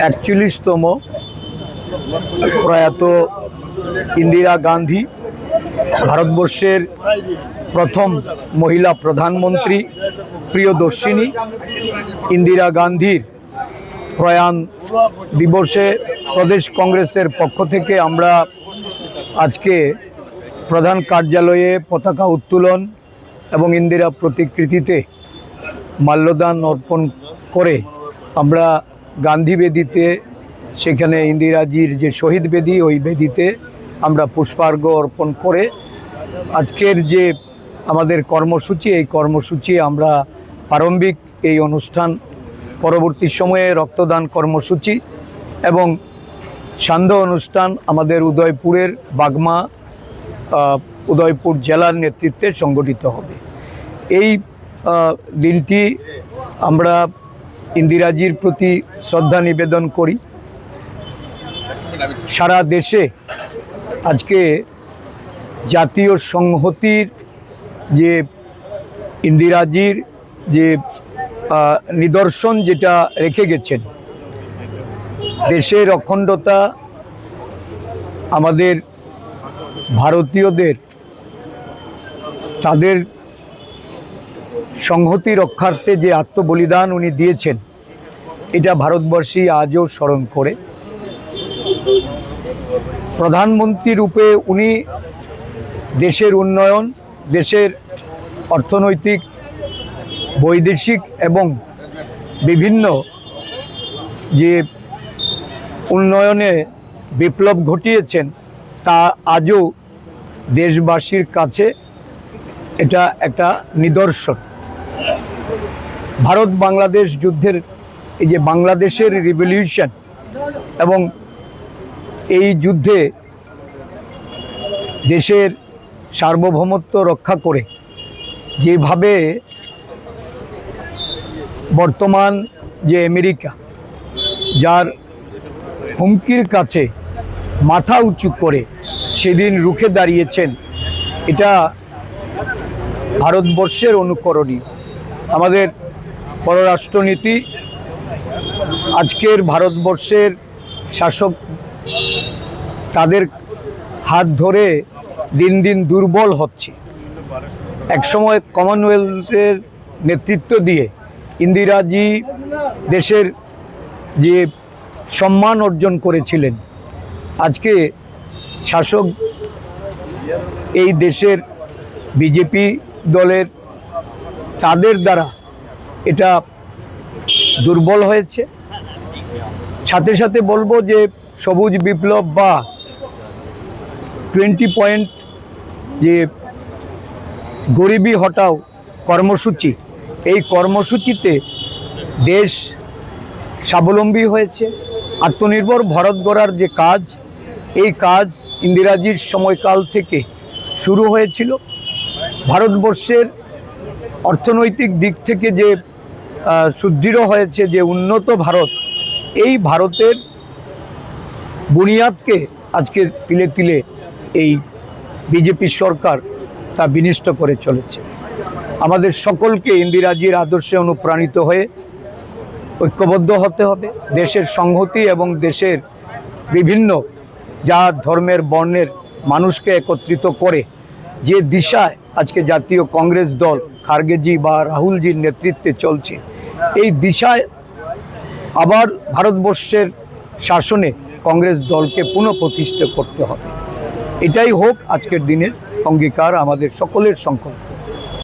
একচল্লিশতম প্রয়াত ইন্দিরা গান্ধী ভারতবর্ষের প্রথম মহিলা প্রধানমন্ত্রী, প্রিয়দর্শিনী ইন্দিরা গান্ধীর প্রয়াণ দিবসে প্রদেশ কংগ্রেসের পক্ষ থেকে আমরা আজকে প্রধান কার্যালয়ে পতাকা উত্তোলন এবং ইন্দিরা প্রতিকৃতিতে মাল্যদান অর্পণ করে আমরা গান্ধী বেদিতে, সেখানে ইন্দিরাজির যে শহীদ বেদি, ওই বেদিতে আমরা পুষ্পার্ঘ অর্পণ করে আজকের যে আমাদের কর্মসূচি, এই কর্মসূচি আমরা প্রারম্ভিক এই অনুষ্ঠান, পরবর্তী সময়ে রক্তদান কর্মসূচি এবং সান্ধ্য অনুষ্ঠান আমাদের উদয়পুরের বাগমা উদয়পুর জেলার নেতৃত্বে সংগঠিত হবে। এই দিনটি আমরা ইন্দিরাজির প্রতি শ্রদ্ধা নিবেদন করি। সারা দেশে আজকে জাতীয় সংহতির যে ইন্দিরাজির যে নিদর্শন যেটা রেখে গেছেন, দেশের অখণ্ডতা, আমাদের ভারতীয়দের, তাদের সংহতি রক্ষার্থে যে আত্মবলিদান উনি দিয়েছেন এটা ভারতবর্ষী আজও স্মরণ করে। প্রধানমন্ত্রী রূপে উনি দেশের উন্নয়ন, দেশের অর্থনৈতিক, বৈদেশিক এবং বিভিন্ন যে উন্নয়নে বিপ্লব ঘটিয়েছেন, তা আজও দেশবাসীর কাছে এটা একটা নিদর্শন। ভারত বাংলাদেশ যুদ্ধের এই যে বাংলাদেশের রিভলিউশন এবং এই যুদ্ধে দেশের সার্বভৌমত্ব রক্ষা করে যেভাবে বর্তমান যে আমেরিকা, যার হুমকির কাছে মাথা উঁচু করে সেদিন রুখে দাঁড়িয়েছেন, এটা ভারতবর্ষের অনুকরণীয়। আমাদের পররাষ্ট্রনীতি আজকের ভারতবর্ষের শাসক তাদের হাত ধরে দিন দিন দুর্বল হচ্ছে। একসময় কমনওয়েলথের নেতৃত্ব দিয়ে ইন্দিরাজি দেশের যে সম্মান অর্জন করেছিলেন, আজকে শাসক এই দেশের বিজেপি দলের তাদের দ্বারা এটা দুর্বল হয়েছে। সাথে সাথে বলব যে সবুজ বিপ্লব বা টোয়েন্টি পয়েন্ট যে গরিবি হটাও কর্মসূচি, এই কর্মসূচিতে দেশ স্বাবলম্বী হয়েছে। আত্মনির্ভর ভারত গড়ার যে কাজ, এই কাজ ইন্দিরাজির সময়কাল থেকে শুরু হয়েছিল। ভারতবর্ষের অর্থনৈতিক দিক থেকে যে সুদৃঢ় হয়েছে যে উন্নত ভারত, এই ভারতের বুনিয়াদকে আজকে তিলে তিলে এই বিজেপি সরকার তা বিনিষ্ট করে চলেছে। আমাদের সকলকে ইন্দিরাজির আদর্শে অনুপ্রাণিত হয়ে ঐক্যবদ্ধ হতে হবে। দেশের সংহতি এবং দেশের বিভিন্ন জাত, ধর্মের, বর্ণের মানুষকে একত্রিত করে যে দিশায় আজকে জাতীয় কংগ্রেস দল, খার্গেজি বা রাহুলজির নেতৃত্বে চলছে এই দিশায় আবার ভারতবর্ষের শাসনে কংগ্রেস দলকে পুনঃপ্রতিষ্ঠা করতে হবে। এটাই হোক আজকের দিনের অঙ্গীকার আমাদের সকলের সংকল্প।